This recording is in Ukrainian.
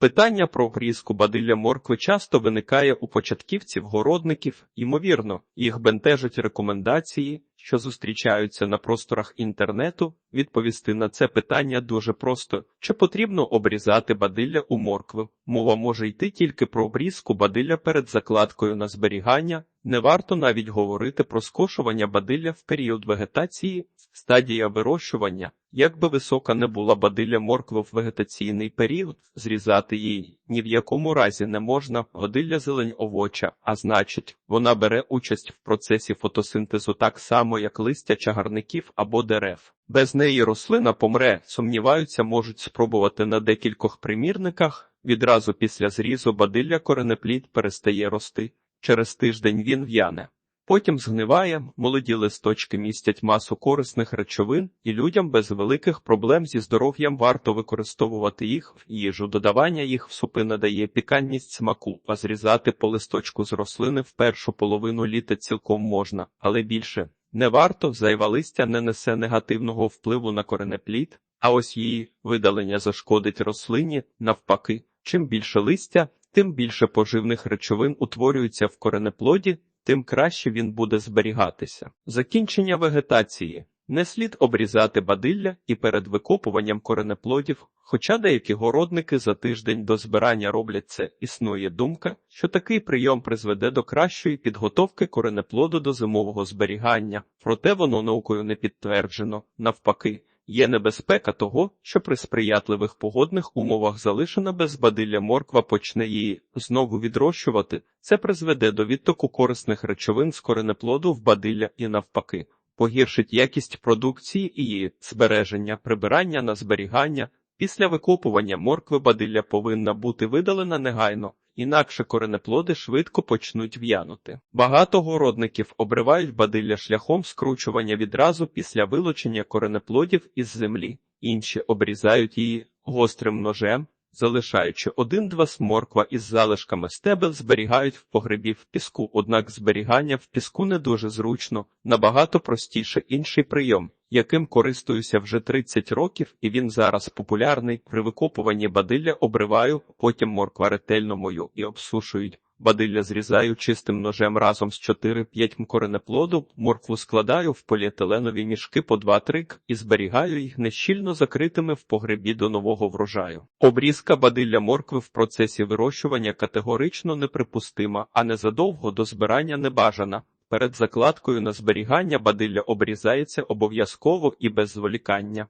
Питання про обрізку бадилля моркви часто виникає у початківців-городників, ймовірно, їх бентежать рекомендації, що зустрічаються на просторах інтернету. Відповісти на це питання дуже просто: чи потрібно обрізати бадилля у моркви? Мова може йти тільки про обрізку бадилля перед закладкою на зберігання. Не варто навіть говорити про скошування бадилля в період вегетації, стадія вирощування. Якби висока не була бадилля моркви в вегетаційний період, зрізати її ні в якому разі не можна, годилля зелень овоча, а значить, вона бере участь в процесі фотосинтезу так само, як листя чагарників або дерев. Без неї рослина помре, сумніваються, можуть спробувати на декількох примірниках. Відразу після зрізу бадилля коренеплід перестає рости. Через тиждень він в'яне. Потім згниває, молоді листочки містять масу корисних речовин, і людям без великих проблем зі здоров'ям варто використовувати їх в їжу. Додавання їх в супи надає пікантність смаку, а зрізати по листочку з рослини в першу половину літа цілком можна, але більше не варто, зайва листя не несе негативного впливу на коренеплід, а ось її видалення зашкодить рослині навпаки. Чим більше листя, тим більше поживних речовин утворюється в коренеплоді, тим краще він буде зберігатися. Закінчення вегетації. Не слід обрізати бадилля і перед викопуванням коренеплодів, хоча деякі городники за тиждень до збирання роблять це, існує думка, що такий прийом призведе до кращої підготовки коренеплоду до зимового зберігання, проте воно наукою не підтверджено, навпаки. Є небезпека того, що при сприятливих погодних умовах залишена без бадилля морква почне її знову відрощувати. Це призведе до відтоку корисних речовин з коренеплоду в бадилля і навпаки, погіршить якість продукції і її збереження, прибирання на зберігання. Після викопування моркви бадилля повинна бути видалена негайно, інакше коренеплоди швидко почнуть в'янути. Багато городників обривають бадилля шляхом скручування відразу після вилучення коренеплодів із землі, інші обрізають її гострим ножем, залишаючи один-два сморква із залишками стебел, зберігають в погребі в піску. Однак зберігання в піску не дуже зручно, набагато простіше інший прийом яким користуюся вже 30 років, і він зараз популярний. При викопуванні бадилля обриваю, потім морква ретельно мою і обсушують. Бадилля зрізаю чистим ножем разом з 4-5 коренеплоду, моркву складаю в поліетиленові мішки по 2-3 і зберігаю їх нещільно закритими в погребі до нового врожаю. Обрізка бадилля моркви в процесі вирощування категорично неприпустима, а незадовго до збирання не бажана. Перед закладкою на зберігання бадилля обрізається обов'язково і без зволікання.